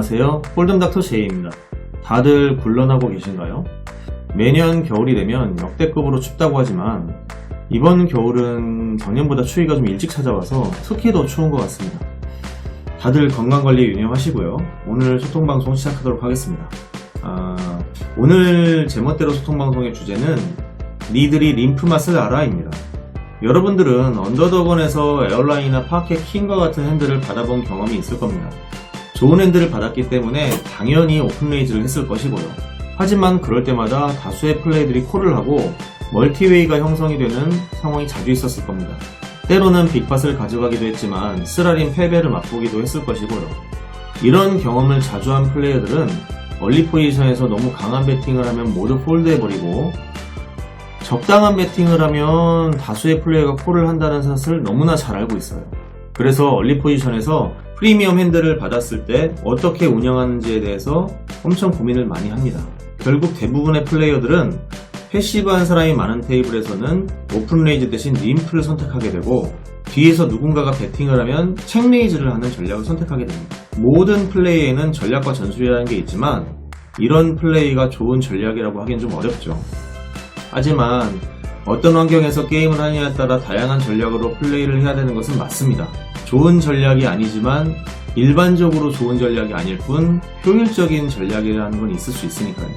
안녕하세요. 홀덤닥터 제이입니다. 다들 굴러나고 계신가요? 매년 겨울이 되면 역대급으로 춥다고 하지만 이번 겨울은 작년보다 추위가 좀 일찍 찾아와서 특히 더 추운 것 같습니다. 다들 건강관리 유념하시고요. 오늘 소통방송 시작하도록 하겠습니다. 아, 오늘 제멋대로 소통방송의 주제는 니들이 림프 맛을 알아입니다. 여러분들은 언더더건에서 에어라인이나 파켓 킹과 같은 핸들을 받아본 경험이 있을 겁니다. 좋은 핸들을 받았기 때문에 당연히 오픈레이즈를 했을 것이고요. 하지만 그럴 때마다 다수의 플레이들이 콜을 하고 멀티웨이가 형성이 되는 상황이 자주 있었을 겁니다. 때로는 빅팟을 가져가기도 했지만 쓰라린 패배를 맛보기도 했을 것이고요. 이런 경험을 자주 한 플레이어들은 얼리 포지션에서 너무 강한 배팅을 하면 모두 폴드해버리고 적당한 배팅을 하면 다수의 플레이어가 콜을 한다는 사실을 너무나 잘 알고 있어요. 그래서 얼리 포지션에서 프리미엄 핸들을 받았을 때 어떻게 운영하는지에 대해서 엄청 고민을 많이 합니다. 결국 대부분의 플레이어들은 패시브한 사람이 많은 테이블에서는 오픈 레이즈 대신 림프를 선택하게 되고 뒤에서 누군가가 배팅을 하면 책 레이즈를 하는 전략을 선택하게 됩니다. 모든 플레이에는 전략과 전술이라는 게 있지만 이런 플레이가 좋은 전략이라고 하기엔 좀 어렵죠. 하지만 어떤 환경에서 게임을 하느냐에 따라 다양한 전략으로 플레이를 해야 되는 것은 맞습니다. 좋은 전략이 아니지만 일반적으로 좋은 전략이 아닐 뿐 효율적인 전략이라는 건 있을 수 있으니까요.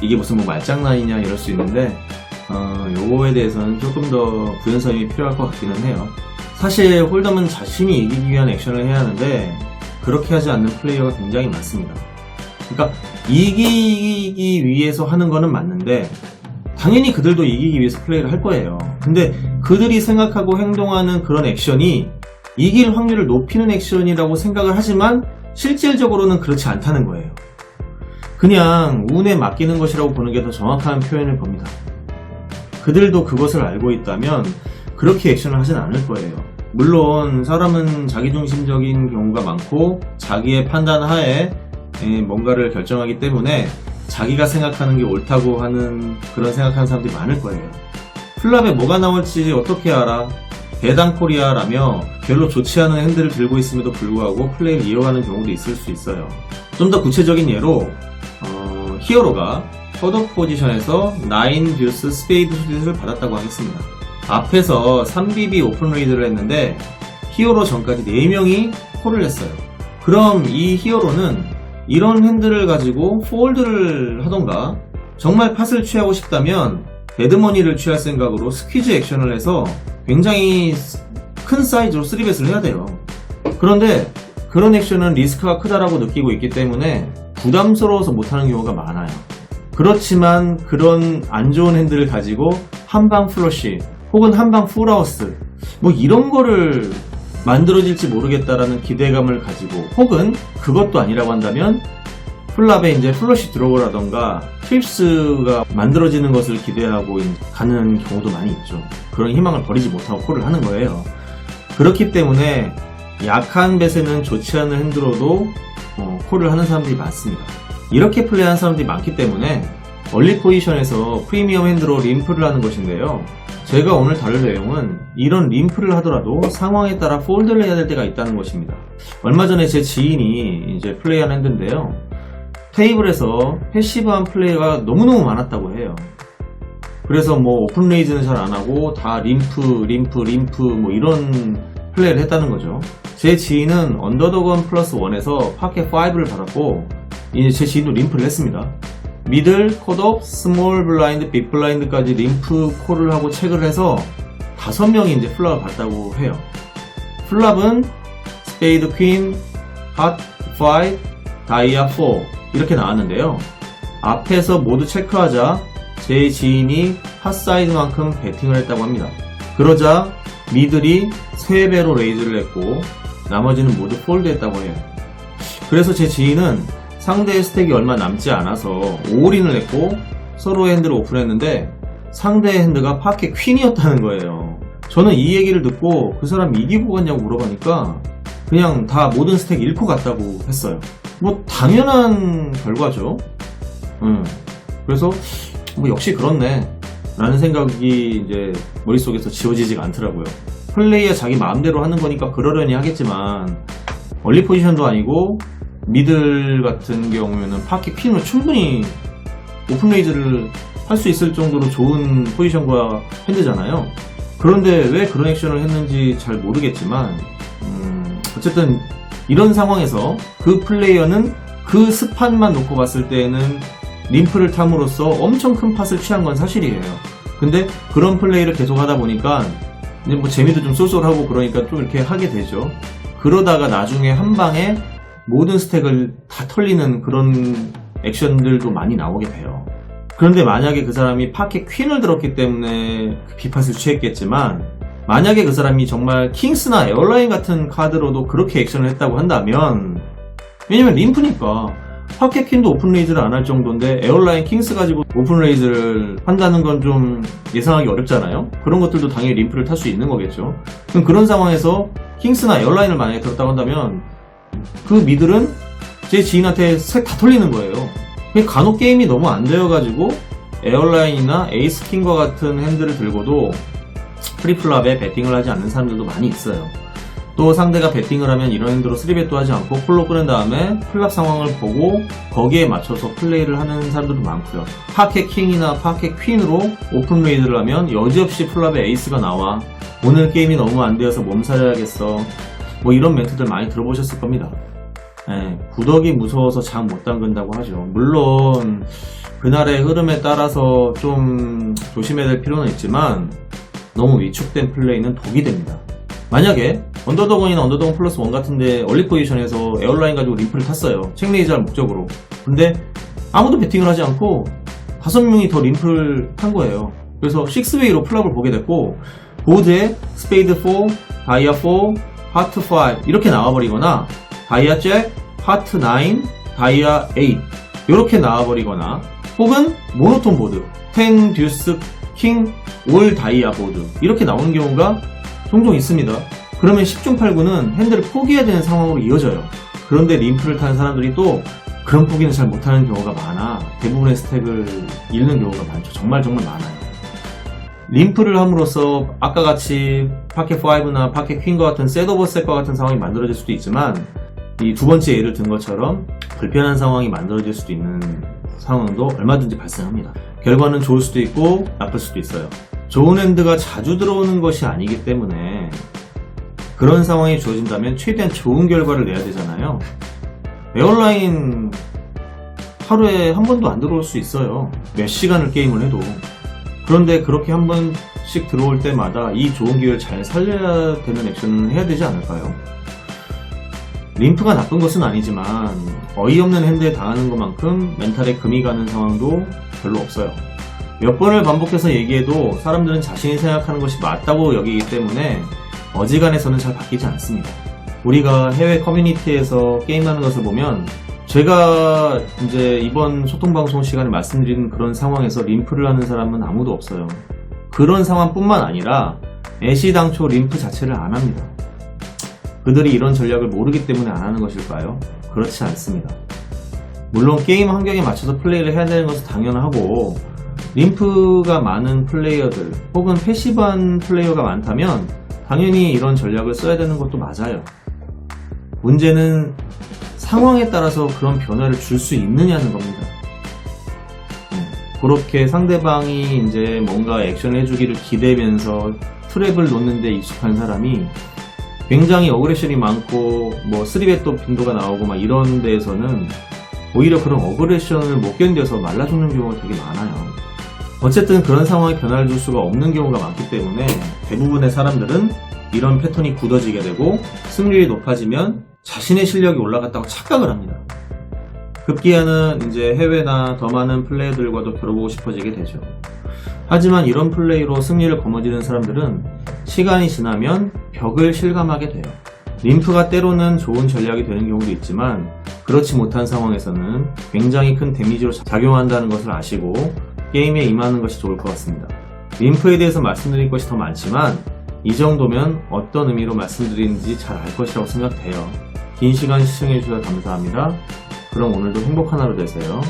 이게 무슨 뭐 말장난이냐 이럴 수 있는데 어, 요거에 대해서는 조금 더 구현성이 필요할 것 같기는 해요. 사실 홀덤은 자신이 이기기 위한 액션을 해야 하는데 그렇게 하지 않는 플레이어가 굉장히 많습니다. 그러니까 이기기 위해서 하는 거는 맞는데 당연히 그들도 이기기 위해서 플레이를 할 거예요. 근데 그들이 생각하고 행동하는 그런 액션이 이길 확률을 높이는 액션이라고 생각을 하지만 실질적으로는 그렇지 않다는 거예요. 그냥 운에 맡기는 것이라고 보는 게 더 정확한 표현일 겁니다. 그들도 그것을 알고 있다면 그렇게 액션을 하진 않을 거예요. 물론 사람은 자기중심적인 경우가 많고 자기의 판단 하에 에, 뭔가를 결정하기 때문에 자기가 생각하는 게 옳다고 하는 그런 생각하는 사람들이 많을 거예요. 플랍에 뭐가 나올지 어떻게 알아? 대당 코리아라며 별로 좋지 않은 핸들을 들고 있음에도 불구하고 플레이를 이어가는 경우도 있을 수 있어요. 좀 더 구체적인 예로 어, 히어로가 컷업 포지션에서 9 듀스 스페이드 수릿을 받았다고 하겠습니다. 앞에서 3BB 오픈 레이드를 했는데 히어로 전까지 4명이 콜을 했어요. 그럼 이 히어로는 이런 핸들을 가지고 폴드를 하던가 정말 팟을 취하고 싶다면 데드머니를 취할 생각으로 스퀴즈 액션을 해서 굉장히 큰 사이즈로 3벳을 해야 돼요. 그런데 그런 액션은 리스크가 크다라고 느끼고 있기 때문에 부담스러워서 못하는 경우가 많아요. 그렇지만 그런 안 좋은 핸들을 가지고 한방 플러시 혹은 한방 풀하우스 뭐 이런 거를 만들어질지 모르겠다라는 기대감을 가지고 혹은 그것도 아니라고 한다면 플랍에 이제 플러시 드로우라던가 트립스가 만들어지는 것을 기대하고 가는 경우도 많이 있죠. 그런 희망을 버리지 못하고 콜을 하는 거예요. 그렇기 때문에 약한 배세는 좋지 않은 핸드로도 어, 콜을 하는 사람들이 많습니다. 이렇게 플레이하는 사람들이 많기 때문에 얼리 포지션에서 프리미엄 핸드로 림프를 하는 것인데요. 제가 오늘 다룰 내용은 이런 림프를 하더라도 상황에 따라 폴드를 해야 될 때가 있다는 것입니다. 얼마 전에 제 지인이 이제 플레이한 핸드인데요. 테이블에서 패시브한 플레이가 너무너무 많았다고 해요. 그래서 뭐 오픈 레이즈는 잘 안 하고 다 림프, 림프, 림프 뭐 이런 플레이를 했다는 거죠. 제 지인은 언더더건 플러스 1에서 파켓 5를 받았고 이제 제 지인도 림프를 했습니다. 미들, 컷업, 스몰 블라인드, 빅 블라인드까지 림프 콜을 하고 체크를 해서 다섯 명이 이제 플랍을 봤다고 해요. 플랍은 스페이드 퀸, 핫 5, 다이아 4 이렇게 나왔는데요. 앞에서 모두 체크하자 제 지인이 핫 사이드만큼 배팅을 했다고 합니다. 그러자 미들이 3배로 레이즈를 했고 나머지는 모두 폴드 했다고 해요. 그래서 제 지인은 상대의 스택이 얼마 남지 않아서 올인을 했고 서로의 핸드를 오픈했는데 상대의 핸드가 파켓 퀸이었다는 거예요. 저는 이 얘기를 듣고 그 사람이 이기고 갔냐고 물어보니까 그냥 다 모든 스택 잃고 갔다고 했어요. 뭐 당연한 결과죠. 음. 그래서 뭐 역시 그렇네 라는 생각이 이제 머릿속에서 지워지지가 않더라고요. 플레이야 자기 마음대로 하는 거니까 그러려니 하겠지만 얼리 포지션도 아니고 미들 같은 경우에는 파켓 퀸으로 충분히 오픈 레이즈를 할 수 있을 정도로 좋은 포지션과 핸드잖아요. 그런데 왜 그런 액션을 했는지 잘 모르겠지만 음, 어쨌든 이런 상황에서 그 플레이어는 그 스판만 놓고 봤을 때에는 림프를 탐으로써 엄청 큰 팟을 취한 건 사실이에요. 근데 그런 플레이를 계속 하다 보니까 이제 뭐 재미도 좀 쏠쏠하고 그러니까 좀 이렇게 하게 되죠. 그러다가 나중에 한 방에 모든 스택을 다 털리는 그런 액션들도 많이 나오게 돼요. 그런데 만약에 그 사람이 파켓 퀸을 들었기 때문에 그 비팟을 취했겠지만 만약에 그 사람이 정말 킹스나 에어라인 같은 카드로도 그렇게 액션을 했다고 한다면 왜냐면 림프니까 파켓 퀸도 오픈 레이즈를 안 할 정도인데 에어라인 킹스 가지고 오픈 레이즈를 한다는 건 좀 예상하기 어렵잖아요 그런 것들도 당연히 림프를 탈 수 있는 거겠죠 그럼 그런 상황에서 킹스나 에어라인을 만약에 들었다고 한다면 그 미들은 제 지인한테 색 다 털리는 거예요 간혹 게임이 너무 안 되어가지고 에어라인이나 에이스 킹과 같은 핸들을 들고도 프리플랍에 베팅을 하지 않는 사람들도 많이 있어요. 또 상대가 베팅을 하면 이런 핸드로 3벳도 하지 않고 폴로 끄는 다음에 플랍 상황을 보고 거기에 맞춰서 플레이를 하는 사람들도 많고요. 파켓 킹이나 파켓 퀸으로 오픈 레이드를 하면 여지없이 플랍에 에이스가 나와 오늘 게임이 너무 안 되어서 몸살해야겠어. 뭐 이런 멘트들 많이 들어보셨을 겁니다. 예, 구덕이 무서워서 잠못 담근다고 하죠. 물론 그날의 흐름에 따라서 좀 조심해야 될 필요는 있지만 너무 위축된 플레이는 독이 됩니다. 만약에 언더더건이나 언더더건 플러스 원 같은데 얼리 포지션에서 에어라인 가지고 림프를 탔어요. 책레이즈 할 목적으로. 근데 아무도 배팅을 하지 않고 다섯 명이 더 림프를 탄 거예요. 그래서 6웨이로 플랍을 보게 됐고 보드에 스페이드 4, 다이아 4, 하트 5 이렇게 나와버리거나 다이아 잭, 하트 9, 다이아 8 이렇게 나와버리거나 혹은 모노톤 보드 10, 듀스, 킹, 올 다이아 보드 이렇게 나오는 경우가 종종 있습니다. 그러면 10중 8구는 핸들을 포기해야 되는 상황으로 이어져요. 그런데 림프를 타는 사람들이 또 그런 포기는 잘 못하는 경우가 많아 대부분의 스택을 잃는 경우가 많죠. 정말 정말 많아요. 림프를 함으로써 아까 같이 파켓 5나 파켓 퀸과 같은 셋오버 셋과 같은 상황이 만들어질 수도 있지만 이 두 번째 예를 든 것처럼 불편한 상황이 만들어질 수도 있는 상황도 얼마든지 발생합니다. 결과는 좋을 수도 있고 나쁠 수도 있어요. 좋은 핸드가 자주 들어오는 것이 아니기 때문에 그런 상황이 주어진다면 최대한 좋은 결과를 내야 되잖아요. 에어라인 하루에 한 번도 안 들어올 수 있어요. 몇 시간을 게임을 해도. 그런데 그렇게 한 번씩 들어올 때마다 이 좋은 기회를 잘 살려야 되는 액션을 해야 되지 않을까요? 림프가 나쁜 것은 아니지만 어이없는 핸드에 당하는 것만큼 멘탈에 금이 가는 상황도 별로 없어요. 몇 번을 반복해서 얘기해도 사람들은 자신이 생각하는 것이 맞다고 여기기 때문에 어지간해서는 잘 바뀌지 않습니다. 우리가 해외 커뮤니티에서 게임하는 것을 보면 제가 이제 이번 소통방송 시간에 말씀드린 그런 상황에서 림프를 하는 사람은 아무도 없어요. 그런 상황뿐만 아니라 애시당초 림프 자체를 안 합니다. 그들이 이런 전략을 모르기 때문에 안 하는 것일까요? 그렇지 않습니다. 물론 게임 환경에 맞춰서 플레이를 해야 되는 것은 당연하고 림프가 많은 플레이어들 혹은 패시브한 플레이어가 많다면 당연히 이런 전략을 써야 되는 것도 맞아요. 문제는 상황에 따라서 그런 변화를 줄 수 있느냐는 겁니다. 음, 그렇게 상대방이 이제 뭔가 액션을 해주기를 기대면서 트랩을 놓는데 익숙한 사람이 굉장히 어그레션이 많고 뭐 3벳도 빈도가 나오고 막 이런 데에서는 오히려 그런 어그레션을 못 견뎌서 말라 죽는 경우가 되게 많아요. 어쨌든 그런 상황에 변화를 줄 수가 없는 경우가 많기 때문에 대부분의 사람들은 이런 패턴이 굳어지게 되고 승률이 높아지면 자신의 실력이 올라갔다고 착각을 합니다. 급기야는 이제 해외나 더 많은 플레이어들과도 겨뤄보고 싶어지게 되죠. 하지만 이런 플레이로 승리를 거머쥐는 사람들은 시간이 지나면 벽을 실감하게 돼요. 림프가 때로는 좋은 전략이 되는 경우도 있지만 그렇지 못한 상황에서는 굉장히 큰 데미지로 작용한다는 것을 아시고 게임에 임하는 것이 좋을 것 같습니다. 림프에 대해서 말씀드릴 것이 더 많지만 이 정도면 어떤 의미로 말씀드리는지 잘 알 것이라고 생각돼요. 긴 시간 시청해주셔서 감사합니다. 그럼 오늘도 행복한 하루 되세요.